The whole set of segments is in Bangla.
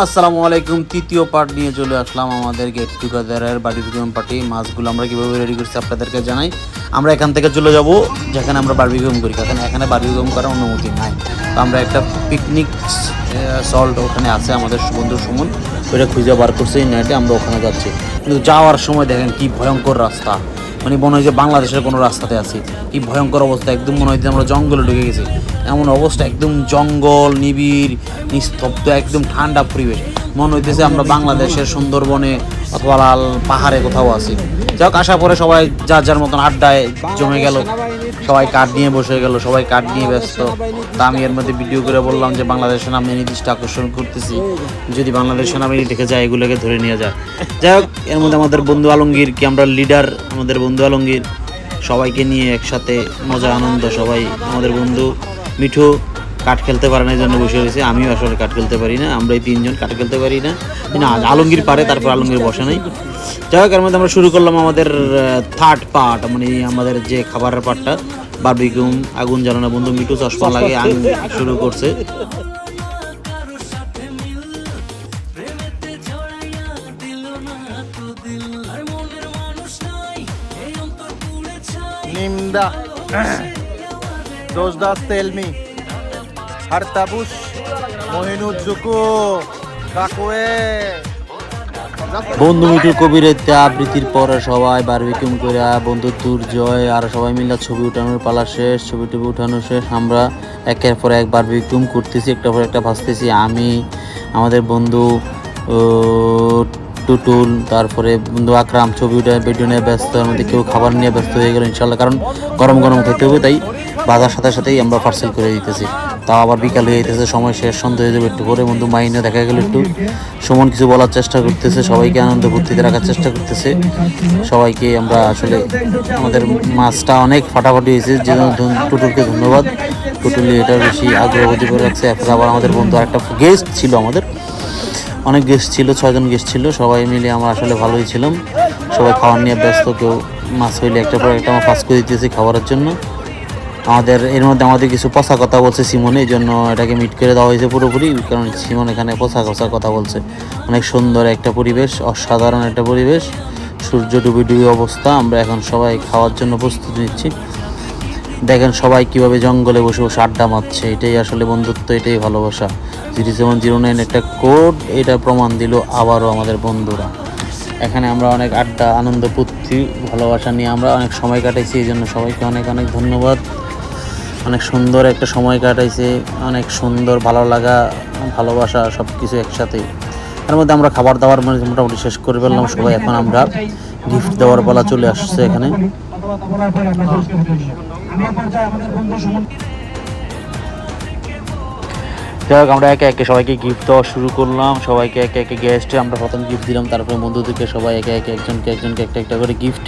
আসসালামু আলাইকুম, তৃতীয় পার্ট নিয়ে চলে আসলাম আমাদের গেট টুগেদারের বার্বিকিউম পার্টি মাছগুলো আমরা কীভাবে রেডি করছি আপনাদেরকে জানাই। আমরা এখান থেকে চলে যাব, যেখানে আমরা বার্বিকিউম করি। কারণ এখানে বার্বিকিউম করার অনুমতি নাই। তো আমরা একটা পিকনিক সল্ট ওখানে আছে আমাদের বন্ধু সুমন। ওইটা খুঁজে বার করছে এই নেটে আমরা ওখানে যাচ্ছি। কিন্তু যাওয়ার সময় দেখেন কি ভয়ঙ্কর রাস্তা। মানে মনে হয় যে বাংলাদেশের কোনো রাস্তাতে আছি। কি ভয়ঙ্কর অবস্থা, একদম মনে হয় যে আমরা জঙ্গলে ঢুকে গেছি। এমন অবস্থা, একদম জঙ্গল, নিবিড়, নিস্তব্ধ, একদম ঠান্ডা পরিবেশ। মনে হইতেছে আমরা বাংলাদেশের সুন্দরবনে অথবা লাল পাহাড়ে কোথাও আছি। হোক আসা পরে সবাই যার যার মতন আড্ডায় জমে গেল। সবাই কাঠ নিয়ে বসে গেল, সবাই কাঠ নিয়ে ব্যস্ত। তা আমি এর মধ্যে ভিডিও করে বললাম যে বাংলাদেশ সেনাবাহিনী নির্দিষ্ট আকর্ষণ করতেছি। যদি বাংলাদেশ সেনাবাহিনী দেখে যায়, এগুলোকে ধরে নিয়ে যায়। যাই হোক, এর মধ্যে আমাদের বন্ধু আলমগীর, কি আমরা লিডার আমাদের বন্ধু আলমগীর, সবাইকে নিয়ে একসাথে মজা, আনন্দ, সবাই আমাদের বন্ধু মিঠু কাঠ খেলতে পারে না এই জন্য বসে রয়েছে। আমিও আসলে কাঠ খেলতে পারি না আমরা এই তিনজন কাঠ খেলতে পারি না। না, আলমগীর পারে, তারপর আলমগীর বসে নাই। যাই হোক, এর মধ্যে আমরা শুরু করলাম আমাদের থার্ড পার্ট মানে আমাদের যে খাবারের পার্টটা বারবিকিউম আগুন জ্বালানো, বন্ধু মিঠু চশমা লাগে শুরু করছে। নিমদা দোষদাস তেলমি। হারতাবুস মহিনুজ্জুকু কাকুয়ে। বন্ধু মিঠু কবিরের আবৃত্তির পরে সবাই বারবিকিউম করে বন্ধু দুর্জয় আর সবাই মিলে ছবি উঠানোর পালা শেষ, ছবি টবি উঠানো শেষ। আমরা একের পর এক বারবিকিউম করতেছি, একটা পর একটা ভাসতেছি। আমি, আমাদের বন্ধু টুটুল, তারপরে বন্ধু আকরাম ছবি উঠে ভিডিও নিয়ে ব্যস্ত মধ্যে কেউ খাবার নিয়ে ব্যস্ত হয়ে গেল ইনশাল্লাহ কারণ গরম গরম খেতে হবে, তাই বাজার সাথে সাথেই আমরা পার্সেল করে দিতেছি। তাও আবার বিকাল হয়ে যেতেছে সময় শেষ, সন্ধ্যা হয়ে যাবে একটু পরে। বন্ধু মাইনে দেখা গেল একটু। সুমন কিছু বলার চেষ্টা করতেছে, সবাইকে আনন্দ ফুর্তিতে রাখার চেষ্টা করতেছে। সবাইকে আমরা আসলে আমাদের মাছটা অনেক ফাটাফাটি হয়েছে। যে টুটুলকে ধন্যবাদ। টুটুলি এটা বেশি আগ্রহবতী করে রাখছে। এরপরে আবার আমাদের বন্ধু একটা গেস্ট ছিল আমাদের। অনেক গেস্ট ছিল, ছয়জন গেস্ট ছিল। সবাই মিলে আমরা আসলে ভালোই ছিলাম। সবাই খাওয়ার নিয়ে ব্যস্ত, কেউ মাছ হইলে একটা পর একটা আমরা পাস করে দিতেছি খাবারের জন্য। আমাদের, এর মধ্যে আমাদের কিছু পচা কথা বলছে সিমনে, এই জন্য এটাকে মিট করে দেওয়া হয়েছে পুরোপুরি, কারণ সিমন এখানে পচা পচা কথা বলছে। অনেক সুন্দর একটা পরিবেশ, অসাধারণ একটা পরিবেশ, সূর্য ডুবি ডুবি অবস্থা, আমরা এখন সবাই খাওয়ার জন্য প্রস্তুতি নিচ্ছি। দেখেন সবাই কীভাবে জঙ্গলে বসে বসে আড্ডা মারছে, এটাই আসলে বন্ধুত্ব, এটাই ভালোবাসা। জিরো সেভেন জিরো নাইন একটা কোড, এটা প্রমাণ দিল আবারও আমাদের বন্ধুরা। এখানে আমরা অনেক আড্ডা, আনন্দ, ফুর্তি, ভালোবাসা নিয়ে আমরা অনেক সময় কাটাইছি, এই জন্য সবাইকে অনেক অনেক ধন্যবাদ। অনেক সুন্দর একটা সময় কাটাইছে অনেক সুন্দর ভালো লাগা ভালোবাসা সব কিছু একসাথে। তার মধ্যে আমরা খাবার দাবার মানে মোটামুটি শেষ করে ফেললাম সবাই এখন আমরা গিফট দেওয়ার পালা চলে আসছে এখানে। যাই হোক আমরা একে একে সবাইকে গিফট দেওয়া শুরু করলাম। সবাইকে একে একে গেস্টে আমরা প্রথম গিফট দিলাম তারপরে বন্ধুদেরকে সবাই একে একে একজনকে একজনকে একটা একটা করে গিফট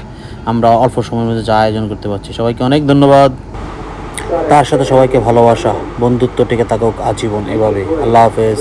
আমরা অল্প সময়ের মধ্যে যা আয়োজন করতে পারছি। সবাইকে অনেক ধন্যবাদ। তার সাথে সবাইকে ভালোবাসা বন্ধুত্ব টিকে থাকুক আজীবন এভাবে আল্লাহ হাফেজ।